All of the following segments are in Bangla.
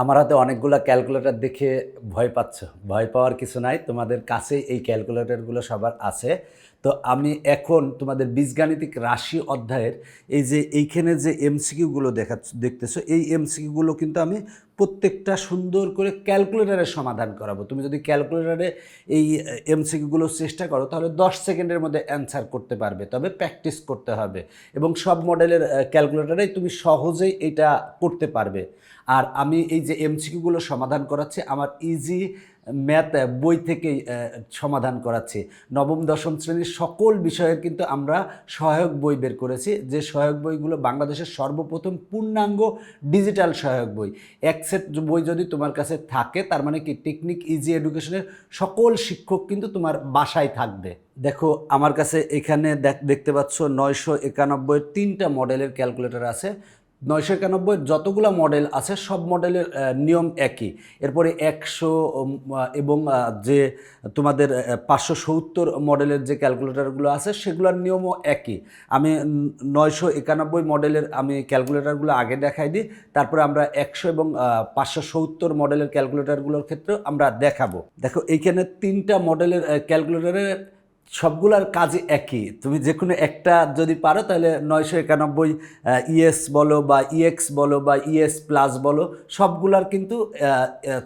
আমার হাতে অনেকগুলো ক্যালকুলেটর দেখে ভয় পাচ্ছ। ভয় পাওয়ার কিছু নাই। তোমাদের কাছে এই ক্যালকুলেটরগুলো সবার আছে। তো আমি এখন তোমাদের বীজগাণিতিক রাশি অধ্যায়ের এই যে এইখানে যে এমসিকিউগুলো দেখা দেখতেছো, এই এমসিকিউগুলো কিন্তু আমি প্রত্যেকটা সুন্দর করে ক্যালকুলেটারে সমাধান করাবো। তুমি যদি ক্যালকুলেটারে এই এমসিকিউগুলো চেষ্টা করো, তাহলে দশ সেকেন্ডের মধ্যে অ্যান্সার করতে পারবে। তবে প্র্যাকটিস করতে হবে এবং সব মডেলের ক্যালকুলেটরেই তুমি সহজেই এটা করতে পারবে। আর আমি এই যে এমসিকিউগুলো সমাধান করাচ্ছি, আমার ইজি ম্যাথ বই আহ, সমাধান করাচ্ছি। নবম দশম শ্রেণির সকল বিষয়ের কিন্তু আমরা সহায়ক বই বের করেছি। যে সহায়ক বইগুলো বাংলাদেশের সর্বপ্রথম পূর্ণাঙ্গ ডিজিটাল সহায়ক বই। এক সেট বই যদি তোমার কাছে থাকে তার মানে কি? টেকনিক ইজি এডুকেশনের সকল শিক্ষক কিন্তু তোমার বাসায় থাকবে। দেখো আমার কাছে এখানে দেখ- দেখতে পাচ্ছ নয়শো একানব্বই তিনটা মডেলের ক্যালকুলেটর আছে। নয়শো একানব্বই যতগুলো মডেল আছে, সব মডেলের নিয়ম একই। এরপরে একশো এবং যে তোমাদের পাঁচশো সত্তর মডেলের যে ক্যালকুলেটারগুলো আছে, সেগুলোর নিয়মও একই। আমি নয়শো একানব্বই মডেলের আমি ক্যালকুলেটারগুলো আগে দেখাই দিই, তারপরে আমরা একশো এবং পাঁচশো সত্তর মডেলের ক্যালকুলেটারগুলোর ক্ষেত্রে আমরা দেখাবো। দেখো, এইখানে তিনটা মডেলের ক্যালকুলেটরের সবগুলার কাজে একই। তুমি যে কোনো একটা যদি পারো, তাহলে নয়শো একানব্বই ইএস বলো বা ইএক্স বলো বা ইএস প্লাস বলো, সবগুলার কিন্তু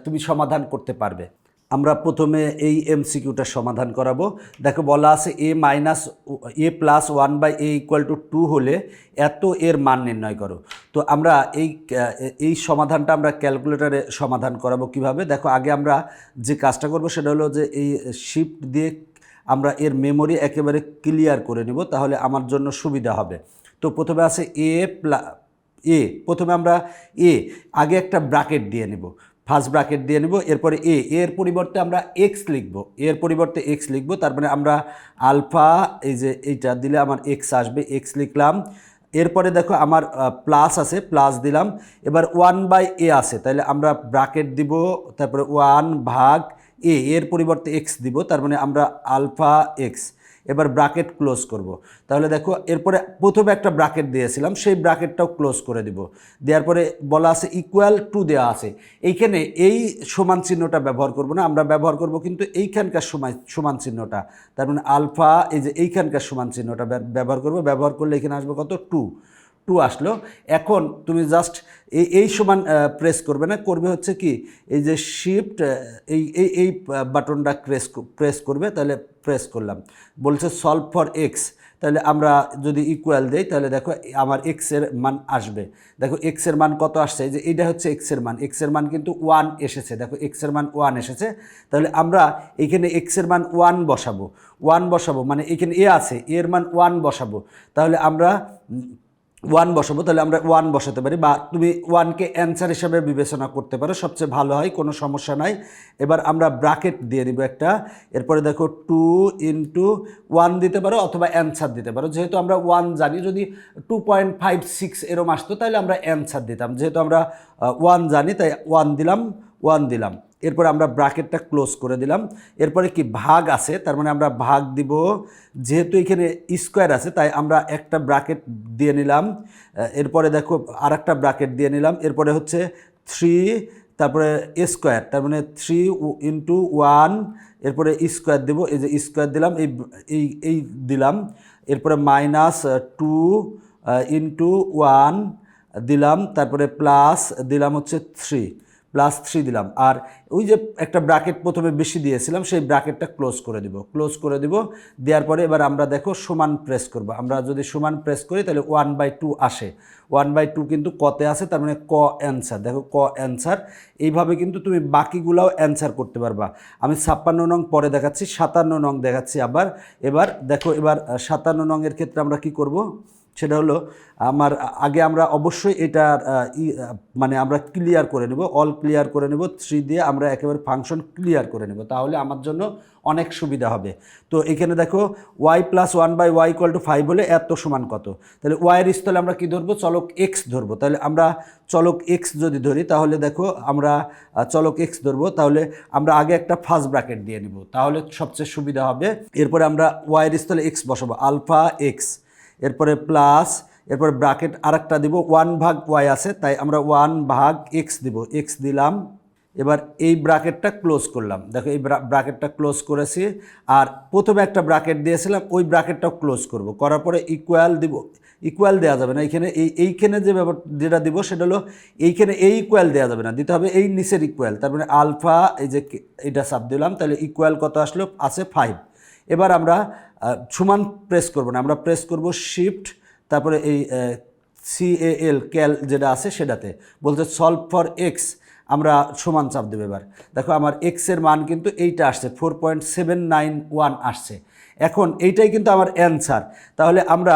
তুমি সমাধান করতে পারবে। আমরা প্রথমে এই এমসিকিউটা সমাধান করাবো। দেখো বলা আছে a minus, a plus one by a equal to two হলে এত এর মান নির্ণয় করো। তো আমরা এই এই সমাধানটা আমরা ক্যালকুলেটারে সমাধান করাবো কীভাবে? দেখো আগে আমরা যে কাজটা করব সেটা হলো যে এই শিফট দিয়ে আমরা এর মেমোরি একেবারে ক্লিয়ার করে নেব, তাহলে আমার জন্য সুবিধা হবে। তো প্রথমে আছে এ প্লা এ প্রথমে আমরা এ আগে একটা ব্রাকেট দিয়ে নেব। ফার্স্ট ব্রাকেট দিয়ে নেব, এরপরে এ এর পরিবর্তে আমরা এক্স লিখব। এর পরিবর্তে এক্স লিখব তার মানে আমরা আলফা এই যে এইটা দিলে আমার এক্স আসবে এক্স লিখলাম। এরপরে দেখো আমার প্লাস আছে প্লাস দিলাম। এবার ওয়ান বাই এ আছে তাহলে আমরা ব্রাকেট দিব, তারপরে ওয়ান ভাগ এ এর পরিবর্তে এক্স দিব, তার মানে আমরা আলফা এক্স এবার ব্রাকেট ক্লোজ করব। তাহলে দেখো, এরপরে প্রথমে একটা ব্রাকেট দিয়েছিলাম, সেই ব্রাকেটটাও ক্লোজ করে দিব। দেওয়ার পরে বলা আছে ইকুয়াল টু দেওয়া আছে। এইখানে এই সমান চিহ্নটা ব্যবহার করব না, আমরা ব্যবহার করব কিন্তু এইখানকার সময় সমান চিহ্নটা। তার মানে আলফা, এই যে এইখানকার সমান চিহ্নটা ব্যবহার করব, ব্যবহার করলে এখানে আসবে কত? টু টু আসলো। এখন তুমি জাস্ট এই এই সমান প্রেস করবে না। করবে হচ্ছে কি, এই যে শিফট এই এই এই বাটনটা প্রেস প্রেস করবে, তাহলে প্রেস করলাম। বলছে সলভ ফর এক্স তাহলে আমরা যদি ইকুয়াল দেই, তাহলে দেখো আমার এক্সের মান আসবে। দেখো এক্সের মান কত আসছে? যে এইটা হচ্ছে এক্সের মান। এক্সের মান কিন্তু ওয়ান এসেছে। দেখো এক্সের মান ওয়ান এসেছে। তাহলে আমরা এখানে এক্সের মান ওয়ান বসাবো। ওয়ান বসাবো মানে এখানে এ আছে, এর মান ওয়ান বসাবো। তাহলে আমরা ওয়ান বসাবো, তাহলে আমরা ওয়ান বসাতে পারি বা তুমি ওয়ানকে অ্যান্সার হিসাবে বিবেচনা করতে পারো, সবচেয়ে ভালো হয়, কোনো সমস্যা নাই। এবার আমরা ব্রাকেট দিয়ে দিব একটা, এরপরে দেখো টু ইন্টু ওয়ান দিতে পারো অথবা অ্যান্সার দিতে পারো। যেহেতু আমরা ওয়ান জানি, যদি টু পয়েন্ট ফাইভ সিক্স এরম আসতো, তাহলে আমরা অ্যান্সার দিতাম। যেহেতু আমরা ওয়ান জানি, তাই ওয়ান দিলাম ওয়ান দিলাম। এরপরে আমরা ব্রাকেটটা ক্লোজ করে দিলাম। এরপরে কি ভাগ আছে, তার মানে আমরা ভাগ দিব। যেহেতু এখানে স্কোয়ার আছে, তাই আমরা একটা ব্রাকেট দিয়ে নিলাম। এরপরে দেখো আর একটা ব্রাকেট দিয়ে নিলাম। এরপরে হচ্ছে থ্রি, তারপরে স্কোয়ার, তার মানে থ্রি ইন্টু ওয়ান, এরপরে স্কোয়ার দেবো। এই যে স্কোয়ার দিলাম, এই এই এই দিলাম। এরপরে মাইনাস টু ইন্টু ওয়ান দিলাম। তারপরে প্লাস দিলাম হচ্ছে থ্রি। প্লাস থ্রি দিলাম। আর ওই যে একটা ব্র্যাকেট প্রথমে বেশি দিয়েছিলাম, সেই ব্র্যাকেটটা ক্লোজ করে দিব। ক্লোজ করে দিব, দেওয়ার পরে এবার আমরা দেখো সমান প্রেস করব। আমরা যদি সমান প্রেস করি, তাহলে ওয়ান বাই টু আসে। ওয়ান বাই টু কিন্তু কতে আসে তার মানে ক অ্যান্সার দেখো ক অ্যান্সার এইভাবে কিন্তু তুমি বাকিগুলাও অ্যান্সার করতে পারবা। আমি ছাপ্পান্ন নং পরে দেখাচ্ছি, সাতান্ন নং দেখাচ্ছি আবার। এবার দেখো, এবার সাতান্ন নংয়ের ক্ষেত্রে আমরা কি করব? সেটা হলো আমার আগে আমরা অবশ্যই এটার ই- মানে আমরা ক্লিয়ার করে নেব অল ক্লিয়ার করে নেব থ্রি দিয়ে আমরা একেবারে ফাংশন ক্লিয়ার করে নেব, তাহলে আমার জন্য অনেক সুবিধা হবে। তো এখানে দেখো y plus one by y equal to five হলে এত সমান কত? তাহলে ওয়াইয়ের স্থলে আমরা কি ধরবো? চলক এক্স ধরবো। তাহলে আমরা চলক এক্স যদি ধরি, তাহলে দেখো আমরা চলক এক্স ধরবো, তাহলে আমরা আগে একটা ফার্স্ট ব্র্যাকেট দিয়ে নিব, তাহলে সবচেয়ে সুবিধা হবে। এরপরে আমরা ওয়াইয়ের স্থলে এক্স বসাবো আলফা এক্স এরপরে প্লাস, এরপর ব্রাকেট আরেকটা দিব, ওয়ান ভাগ ওয়াই আছে, তাই আমরা ওয়ান ভাগ এক্স দিব, এক্স দিলাম। এবার এই ব্রাকেটটা ক্লোজ করলাম। দেখো এই ব্রাকেটটা ক্লোজ করেছি, আর প্রথমে একটা ব্রাকেট দিয়েছিলাম, ওই ব্রাকেটটাও ক্লোজ করব। করার পরে ইকুয়াল দিব ইকুয়াল দেওয়া যাবে না। এইখানে এই, এইখানে যে ব্যাপার, যেটা দিব সেটা হলো, এইখানে এই ইকুয়াল দেওয়া যাবে না। দিতে হবে এই নিচের ইকুয়াল তার মানে আলফা এই যে এটা সাব দিলাম, তাহলে ইকুয়াল কত আসলো? আছে ফাইভ এবার আমরা সমান প্রেস করব না। আমরা প্রেস করব শিফট তারপরে এই সি এ এল ক্যাল যেটা আছে সেটাতে। বলতে সলভ ফর এক্স আমরা সমান চাপ দেবো এবার। দেখো আমার এক্সের মান কিন্তু এইটা আসছে four point seven nine one আসছে। এখন এইটাই কিন্তু আমার অ্যান্সার তাহলে আমরা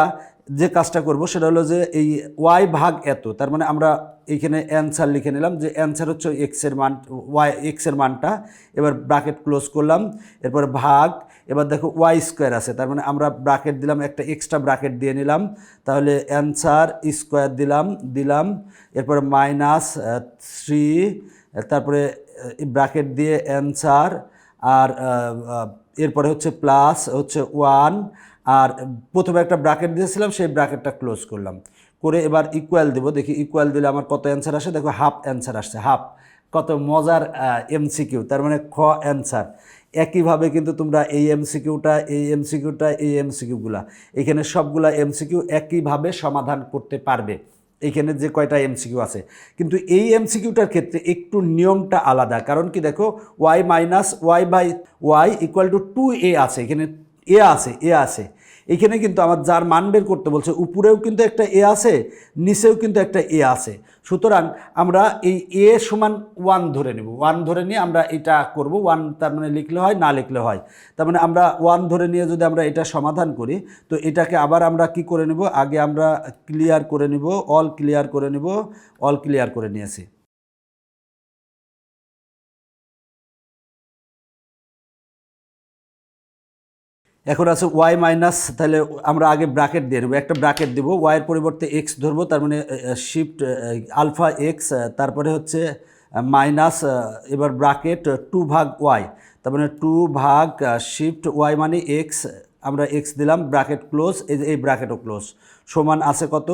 যে কাজটা করব সেটা হলো যে এই ওয়াই ভাগ এত, তার মানে আমরা এইখানে অ্যান্সার লিখে নিলাম যে অ্যান্সার হচ্ছে এক্সের মান ওয়াই এক্সের মানটা। এবার ব্রাকেট ক্লোজ করলাম, এরপর ভাগ এবার দেখো ওয়াই স্কোয়ার আছে, তার মানে আমরা ব্রাকেট দিলাম, একটা এক্সট্রা ব্রাকেট দিয়ে নিলাম, তাহলে অ্যান্সার স্কোয়ার দিলাম দিলাম, এরপরে মাইনাস থ্রি তারপরে ব্রাকেট দিয়ে অ্যান্সার আর এরপরে হচ্ছে প্লাস হচ্ছে ওয়ান আর প্রথমে একটা ব্রাকেট দিয়েছিলাম, সেই ব্রাকেটটা ক্লোজ করলাম। করে এবার ইকুয়াল দেবো, দেখি ইকুয়াল দিলে আমার কত অ্যান্সার আসে, দেখো হাফ অ্যান্সার আসছে হাফ কত মজার এমসিকিউ তার মানে খ অ্যান্সার একইভাবে কিন্তু তোমরা এই এমসিকিউটা এই এমসিকিউটা এই এমসিকিউগুলা এখানে সবগুলা এমসিকিউ একইভাবে সমাধান করতে পারবে। এইখানে যে কয়টা এমসিকিউ আছে। কিন্তু এই এমসিকিউটার ক্ষেত্রে একটু নিয়মটা আলাদা। কারণ কি দেখো y minus y by y equal to two a আছে। এখানে এ আছে এ আছে। এখানে কিন্তু আমার যার মান বের করতে বলছে, উপরেও কিন্তু একটা এ আছে, নিচেও কিন্তু একটা এ আছে। সুতরাং আমরা এই এ সমান ওয়ান ধরে নেব। ওয়ান ধরে নিয়ে আমরা এটা করব, ওয়ান তার মানে লিখলে হয়, না লিখলে হয়। তার মানে আমরা ওয়ান ধরে নিয়ে যদি আমরা এটা সমাধান করি, তো এটাকে আবার আমরা কি করে নেব? আগে আমরা ক্লিয়ার করে নেব অল ক্লিয়ার করে নেব অল ক্লিয়ার করে নিয়েছি। এখন আছে ওয়াই মাইনাস তাহলে আমরা আগে ব্র্যাকেট দিয়ে নেব। একটা ব্র্যাকেট দেবো ওয়াইয়ের পরিবর্তে এক্স ধরবো, তার মানে শিফট আলফা এক্স তারপরে হচ্ছে মাইনাস এবার ব্র্যাকেট টু ভাগ ওয়াই তার মানে টু ভাগ শিফট ওয়াই মানে এক্স আমরা এক্স দিলাম ব্র্যাকেট ক্লোজ এই ব্র্যাকেটও ক্লোজ সমান আছে কত?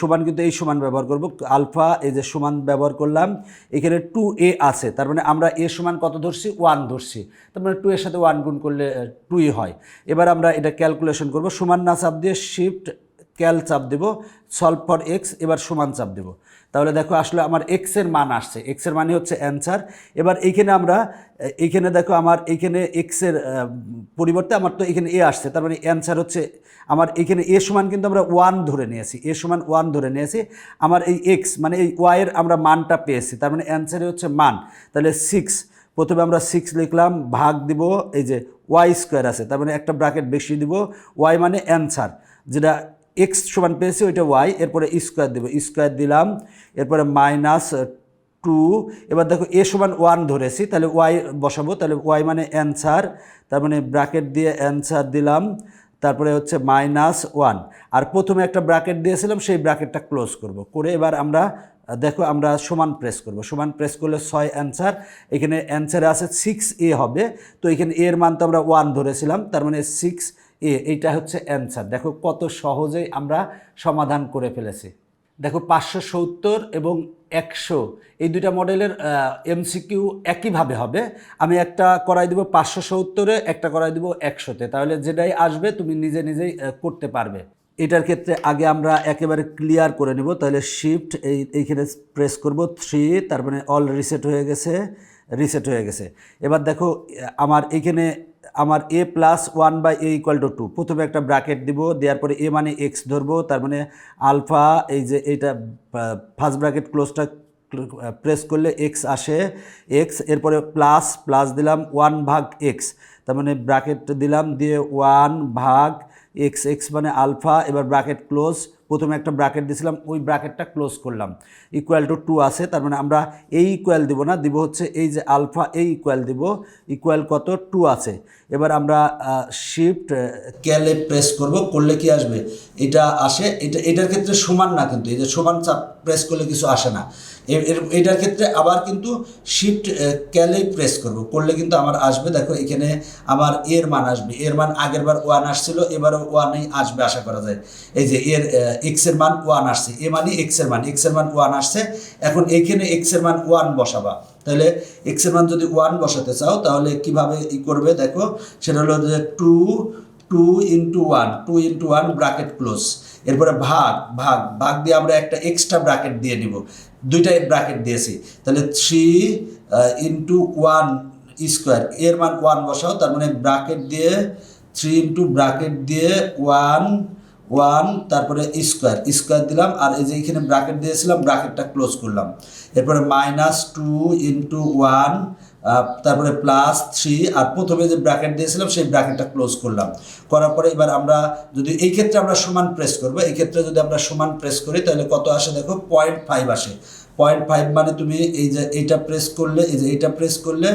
সমান কিন্তু এই সমান ব্যবহার করব। আলফা, এই যে সমান ব্যবহার করলাম, এখানে টু এ আছে। তার মানে আমরা এ সমান কত ধরছি? ওয়ান ধরছি। তার মানে টু এর সাথে ওয়ান গুণ করলে টুই হয়। এবার আমরা এটা ক্যালকুলেশন করব। সমান না চাপ দিয়ে শিফট ক্যাল চাপ দেব। সলভ ফর এক্স এবার সমান চাপ দেব। তাহলে দেখো আসলে আমার এক্সের মান আসছে। এক্সের মানে হচ্ছে অ্যান্সার এবার এইখানে আমরা, এইখানে দেখো আমার, এইখানে এক্সের পরিবর্তে আমার তো এখানে এ আসছে। তার মানে অ্যান্সার হচ্ছে আমার এখানে এ সমান কিন্তু আমরা ওয়ান ধরে নিয়েছি। এ সমান ওয়ান ধরে নিয়েছি। আমার এই এক্স মানে এই ওয়াইয়ের আমরা মানটা পেয়েছি। তার মানে অ্যান্সারে হচ্ছে মান। তাহলে সিক্স প্রথমে আমরা সিক্স লিখলাম, ভাগ দিব, এই যে ওয়াই স্কোয়ার আছে। তার মানে একটা ব্র্যাকেট বেশি দিব। ওয়াই মানে অ্যান্সার যেটা এক্স সমান পেয়েছি, ওইটা ওয়াই এরপরে স্কোয়ার দেবো স্কোয়ার দিলাম, এরপরে মাইনাস টু এবার দেখো এ সমান ওয়ান ধরেছি, তাহলে ওয়াই বসাবো, তাহলে ওয়াই মানে অ্যান্সার তার মানে ব্র্যাকেট দিয়ে অ্যান্সার দিলাম, তারপরে হচ্ছে মাইনাস ওয়ান আর প্রথমে একটা ব্র্যাকেট দিয়েছিলাম, সেই ব্র্যাকেটটা ক্লোজ করব, করে এবার আমরা, দেখো আমরা সমান প্রেস করব, সমান প্রেস করলে ছয় অ্যান্সার এখানে অ্যান্সারে আছে সিক্স এ হবে, তো এখানে এর মান তো আমরা ওয়ান ধরেছিলাম, তার মানে সিক্স এ, এইটা হচ্ছে অ্যান্সার দেখো কত সহজেই আমরা সমাধান করে ফেলেছি। দেখো পাঁচশো সত্তর এবং একশো, এই দুইটা মডেলের এমসিকিউ একইভাবে হবে। আমি একটা করাই দেবো পাঁচশো সত্তরে, একটা করাই দিব একশোতে। তাহলে যেটাই আসবে তুমি নিজে নিজেই করতে পারবে। এটার ক্ষেত্রে আগে আমরা একেবারে ক্লিয়ার করে নেব। তাহলে শিফট এই, এইখানে প্রেস করব থ্রি তার মানে অল রিসেট হয়ে গেছে রিসেট হয়ে গেছে। এবার দেখো আমার এইখানে আমার a plus one by a equal to two প্রথমে একটা ব্র্যাকেট দিব, দেওয়ার পরে এ মানে এক্স ধরবো, তার মানে আলফা এই যে এইটা ফার্স্ট ব্র্যাকেট ক্লোজটা প্রেস করলে এক্স আসে এক্স এরপরে প্লাস প্লাস দিলাম ওয়ান ভাগ এক্স তার মানে ব্র্যাকেট দিলাম, দিয়ে ওয়ান ভাগ এক্স এক্স মানে আলফা, এবার ব্র্যাকেট ক্লোজ। প্রথমে একটা ব্র্যাকেট দিয়েছিলাম, ওই ব্র্যাকেটটা ক্লোজ করলাম। ইকুয়াল টু টু আছে, তার মানে আমরা এই ইকুয়াল দিব না, দিব হচ্ছে এই যে আলফা এই ইকুয়াল দিব ইকুয়াল কত? টু আছে। এবার আমরা শিফট ক্যালে প্রেস করব, করলে কি আসবে? এটা আসে, এটা, এটার ক্ষেত্রে সমান না কিন্তু, এই যে সমান চাপ প্রেস করলে কিছু আসে না। এটার ক্ষেত্রে আবার কিন্তু শিফট ক্যালেই প্রেস করব। করলে কিন্তু আমার আসবে দেখো এখানে আমার এর মান আসবে। এর মান আগের বার ওয়ান আসছিল এবারও ওয়ানেই আসবে আশা করা যায়। এই যে এর আহ, এক্সের মান ওয়ান আসছে। এ মানে এক্সের মান। এক্সের মান ওয়ান আসছে। এখন এইখানে এক্সের মান ওয়ান বসাবা। তাহলে এক্সের মান যদি ওয়ান বসাতে চাও তাহলে কীভাবে ই করবে দেখো? সেটা হলো যে two two into one two into one bracket close এরপরে ভাগ ভাগ ভাগ দিয়ে আমরা একটা এক্সট্রা ব্রাকেট দিয়ে নিব। দুইটাই ব্র্যাকেট দিয়েছি। তাহলে থ্রি ইন্টু ওয়ান স্কোয়ার এর মান ওয়ান বসাও, তার মানে ব্র্যাকেট দিয়ে থ্রি ইন্টু ব্র্যাকেট দিয়ে ওয়ান ওয়ান তারপরে স্কোয়ার স্কোয়ার দিলাম, আর এই যে এখানে ব্রাকেট দিয়েছিলাম ব্রাকেটটা ক্লোজ করলাম। এরপরে মাইনাস টু ইন্টু ওয়ান তারপরে প্লাস থ্রি আর প্রথমে যে ব্র্যাকেট দিয়েছিলাম, সেই ব্র্যাকেটটা ক্লোজ করলাম। করার পরে এবার আমরা যদি এই ক্ষেত্রে আমরা সমান প্রেস করব, এই ক্ষেত্রে যদি আমরা সমান প্রেস করি, তাহলে কত আসে দেখো? পয়েন্ট ফাইভ আসে। পয়েন্ট ফাইভ মানে তুমি এই যে এইটা প্রেস করলে, এই যে এইটা প্রেস করলে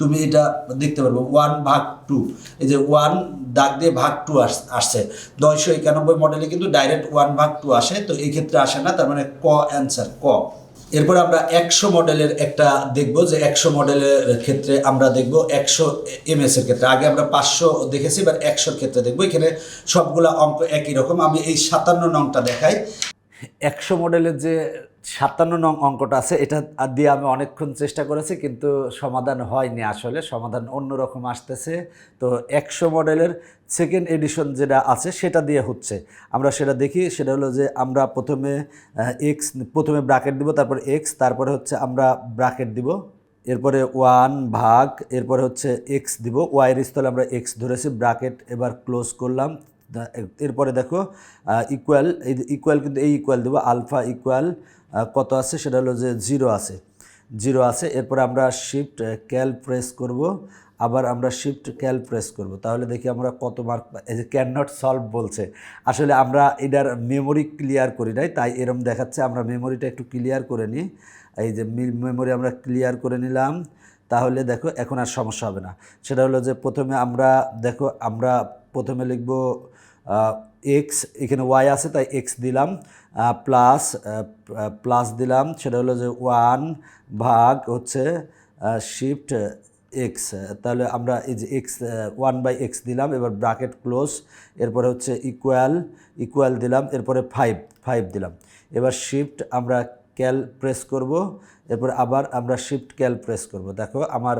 তুমি এটা দেখতে পারব ওয়ান ভাগ টু এই যে ওয়ান দাগ দিয়ে ভাগ টু আসছে। নয়শো একানব্বই মডেলে কিন্তু ডাইরেক্ট ওয়ান ভাগ টু আসে, তো এই ক্ষেত্রে আসে না, তার মানে ক অ্যান্সার ক। এরপরে আমরা একশো মডেলের একটা দেখব যে একশো মডেলের ক্ষেত্রে আমরা দেখব একশো এমএস এর ক্ষেত্রে। আগে আমরা পাঁচশো দেখেছি, এবার একশোর ক্ষেত্রে দেখব। এখানে সবগুলা অঙ্ক একই রকম। আমি এই সাতান্ন নংটা দেখাই। একশো মডেলের যে সাতান্ন নং অঙ্কটা আছে, এটা দিয়ে আমি অনেকক্ষণ চেষ্টা করেছি, কিন্তু সমাধান হয়নি আসলে, সমাধান অন্যরকম আসতেছে। তো একশো মডেলের সেকেন্ড এডিশন যেটা আছে, সেটা দিয়ে হচ্ছে। আমরা সেটা দেখি, সেটা হলো যে আমরা প্রথমে এক্স প্রথমে ব্রাকেট দিব, তারপর এক্স তারপরে হচ্ছে আমরা ব্রাকেট দিব। এরপরে ওয়ান ভাগ, এরপরে হচ্ছে এক্স দিব। ওয়াইয়ের স্থলে আমরা এক্স ধরেছি ব্রাকেট এবার ক্লোজ করলাম। এরপরে দেখো ইকুয়াল ইকুয়াল কিন্তু এই ইকুয়াল দেবো আলফা ইকুয়াল কত আছে? সেটা হলো যে জিরো আছে। জিরো আছে, এরপরে আমরা শিফট ক্যাল প্রেস করব। আবার আমরা শিফট ক্যাল প্রেস করব। তাহলে দেখি আমরা কত মার্ক এই যে ক্যান নট সলভ বলছে। আসলে আমরা এটার মেমোরি ক্লিয়ার করি নাই, তাই এরম দেখাচ্ছে। আমরা মেমোরিটা একটু ক্লিয়ার করে নিই। এই যে মেমোরি আমরা ক্লিয়ার করে নিলাম। তাহলে দেখো, এখন আর সমস্যা হবে না। সেটা হলো যে প্রথমে আমরা, দেখো, আমরা প্রথমে লিখব এক্স এখানে ওয়াই আছে, তাই এক্স দিলাম। প্লাস প্লাস দিলাম। সেটা হলো যে ওয়ান ভাগ হচ্ছে শিফট এক্স তাহলে আমরা এই যে এক্স ওয়ান বাই এক্স দিলাম, এবার ব্রাকেট ক্লোজ এরপরে হচ্ছে ইকুয়াল ইকুয়াল দিলাম, এরপরে ফাইভ ফাইভ দিলাম। এবার শিফট আমরা ক্যাল প্রেস করব, এরপর আবার আমরা শিফট ক্যাল প্রেস করব। দেখো আমার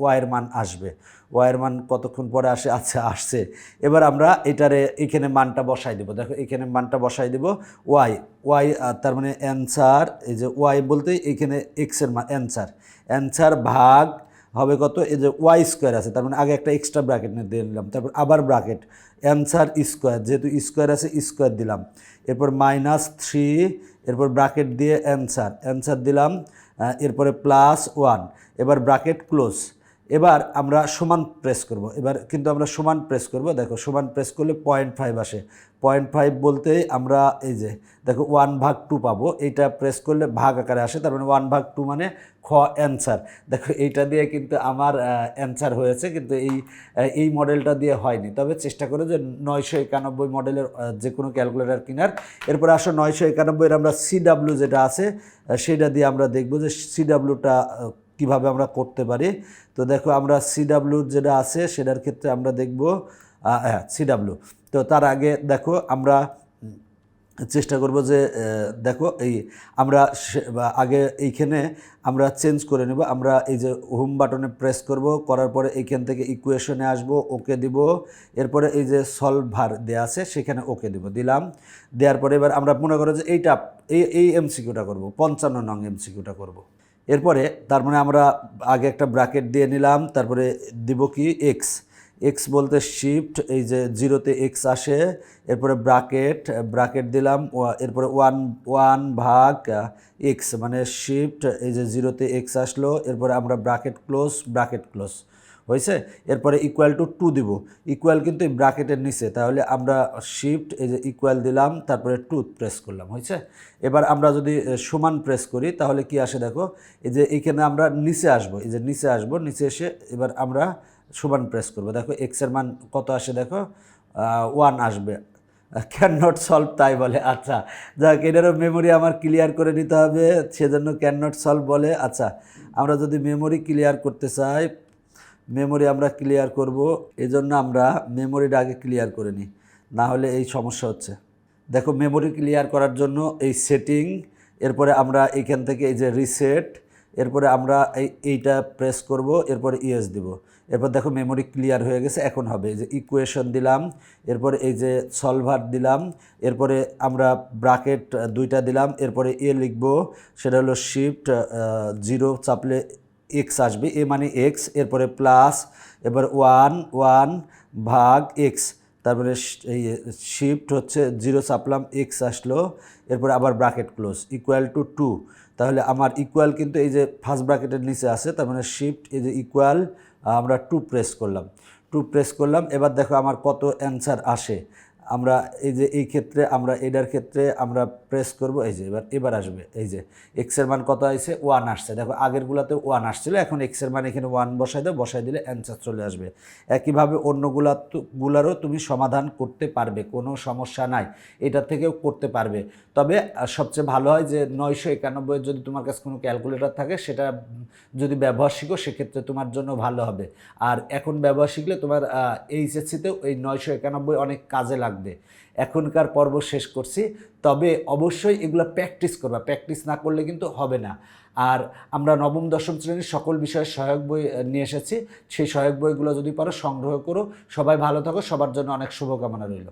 ওয়াইয়ের মান আসবে। ওয়াইয়ের মান কতক্ষণ পরে আসে? আচ্ছা আসছে। এবার আমরা এটারে, এখানে মানটা বসাই দেবো। দেখো এখানে মানটা বসাই দেবো ওয়াই ওয়াই তার মানে অ্যান্সার এই যে ওয়াই বলতে এখানে এক্সের মান অ্যান্সার অ্যান্সার ভাগ হবে কত? এই যে ওয়াই স্কোয়ার আছে, তার মানে আগে একটা এক্সট্রা ব্র্যাকেট নিয়ে দিয়ে নিলাম, তারপর আবার ব্র্যাকেট অ্যান্সার স্কোয়ার যেহেতু স্কোয়ার আছে স্কোয়ার দিলাম, এরপর মাইনাস থ্রি এরপর ব্র্যাকেট দিয়ে অ্যান্সার অ্যান্সার দিলাম এরপরে প্লাস ওয়ান এবার ব্র্যাকেট ক্লোজ এবার আমরা সমান প্রেস করব। এবার কিন্তু আমরা সমান প্রেস করব। দেখো, সমান প্রেস করলে পয়েন্ট ফাইভ আসে। পয়েন্ট ফাইভ বলতে আমরা এই যে, দেখো ওয়ান ভাগ টু পাবো। এইটা প্রেস করলে ভাগ আকারে আসে। তার মানে ওয়ান ভাগ টু মানে খ অ্যান্সার দেখো, এইটা দিয়ে কিন্তু আমার অ্যান্সার হয়েছে, কিন্তু এই এই মডেলটা দিয়ে হয়নি। তবে চেষ্টা করে যে নয়শো একানব্বই মডেলের যে কোনো ক্যালকুলেটার কেনার। এরপর আসো নয়শো একানব্বইয়ের আমরা সিডাব্লিউ যেটা আছে সেটা দিয়ে আমরা দেখব যে সিডাব্লিউটা কীভাবে আমরা করতে পারি। তো দেখো আমরা সিডাব্লিউর যেটা আছে সেটার ক্ষেত্রে আমরা দেখব হ্যাঁ সিডাব্লিউ তো তার আগে দেখো আমরা চেষ্টা করব যে দেখো এই আমরা আগে এইখানে আমরা চেঞ্জ করে নেব। আমরা এই যে হোম বাটনে প্রেস করব, করার পরে এইখান থেকে ইকুয়েশনে আসব ওকে দিব। এরপরে এই যে সলভার দেওয়া আছে সেখানে ওকে দিব, দিলাম। দেওয়ার পরে এবার আমরা মনে করো যে এইটা, এই এই এমসিকিউটা করব, পঞ্চান্ন নং এমসিকিউটা করব। এরপরে তার মানে আমরা আগে একটা ব্র্যাকেট দিয়ে নিলাম, তারপরে দিব কি এক্স এক্স বলতে শিফট এই যে জিরোতে এক্স আসে, এরপরে ব্রাকেট ব্রাকেট দিলাম এরপরে ওয়ান ওয়ান ভাগ এক্স মানে শিফট এই যে জিরোতে এক্স আসলো, এরপরে আমরা ব্রাকেট ক্লোজ ব্রাকেট ক্লোজ হয়েছে? এরপরে ইকুয়াল টু টু দিব। ইকুয়াল কিন্তু এই ব্রাকেটের নিচে। তাহলে আমরা শিফট এই যে ইকুয়াল দিলাম, তারপরে টু প্রেস করলাম, হয়েছে? এবার আমরা যদি সমান প্রেস করি, তাহলে কি আসে দেখো? এই যে এইখানে আমরা নিচে আসব, এই যে নিচে আসব, নিচে এসে এবার আমরা সমান প্রেস করব। দেখো এক্সের মান কত আসে দেখো? ওয়ান আসবে। ক্যান নট সলভ তাই বলে আচ্ছা। যাক, এটারও মেমোরি আমার ক্লিয়ার করে নিতে হবে, সেজন্য ক্যান নট সলভ বলে আচ্ছা। আমরা যদি মেমোরি ক্লিয়ার করতে চাই মেমোরি আমরা ক্লিয়ার করব, এজন্য আমরা মেমোরিটা আগে ক্লিয়ার করে নিই। না হলে এই সমস্যা হচ্ছে। দেখো, মেমোরি ক্লিয়ার করার জন্য এই সেটিং, এরপরে আমরা এইখান থেকে এই যে রিসেট, এরপরে আমরা এই, এইটা প্রেস করব, এরপরে ইয়েস দিব। এরপর দেখো, মেমোরি ক্লিয়ার হয়ে গেছে, এখন হবে। এই যে ইকুয়েশন দিলাম, এরপরে এই যে সলভার দিলাম, এরপরে আমরা ব্রাকেট দুইটা দিলাম, এরপরে এ লিখব, সেটা হলো শিফট জিরো চাপলে এক্স আসবে, এ মানে এক্স এরপরে প্লাস এবার ওয়ান ওয়ান ভাগ এক্স তারপরে শ- এই শিফট হচ্ছে জিরো চাপলাম এক্স আসলো, এরপরে আবার bracket close equal to two তাহলে আমার ইকুয়াল কিন্তু এই যে ফার্স্ট ব্র্যাকেটের নিচে আছে, তার মানে শিফট এই যে ইকুয়াল আমরা টু প্রেস করলাম টু প্রেস করলাম, এবার দেখো আমার কত অ্যান্সার আসে, আমরা এই যে এই ক্ষেত্রে, আমরা এটার ক্ষেত্রে আমরা প্রেস করব, এই যে এবার এবার আসবে, এই যে এক্সের মান কত আসছে ওয়ান আসছে। দেখো আগেরগুলোতে ওয়ান আসছিল, এখন এক্সের মান এখানে ওয়ান বসাই দাও, বসাই দিলে অ্যান্সার চলে আসবে। একইভাবে অন্যগুলা গুলারও তুমি সমাধান করতে পারবে, কোনো সমস্যা নাই, এটা থেকেও করতে পারবে। তবে সবচেয়ে ভালো হয় যে নয়শো একানব্বই যদি তোমার কাছে কোনো ক্যালকুলেটর থাকে, সেটা যদি ব্যবহার শিখো, সেক্ষেত্রে তোমার জন্য ভালো হবে। আর এখন ব্যবহার শিখলে তোমার এইচএসসিতেও এই নয়শো একানব্বই অনেক কাজে লাগবে। এখনকার পর্ব শেষ করছি। তবে অবশ্যই এগুলো প্র্যাকটিস করবা। প্র্যাকটিস না করলে কিন্তু হবে না। আর আমরা নবম, দশম শ্রেণির সকল বিষয়ে সহায়ক বই নিয়ে এসেছি। সেই সহায়ক বইগুলো যদি পারো সংগ্রহ করো। সবাই ভালো থাকো। সবার জন্য অনেক শুভকামনা রইল।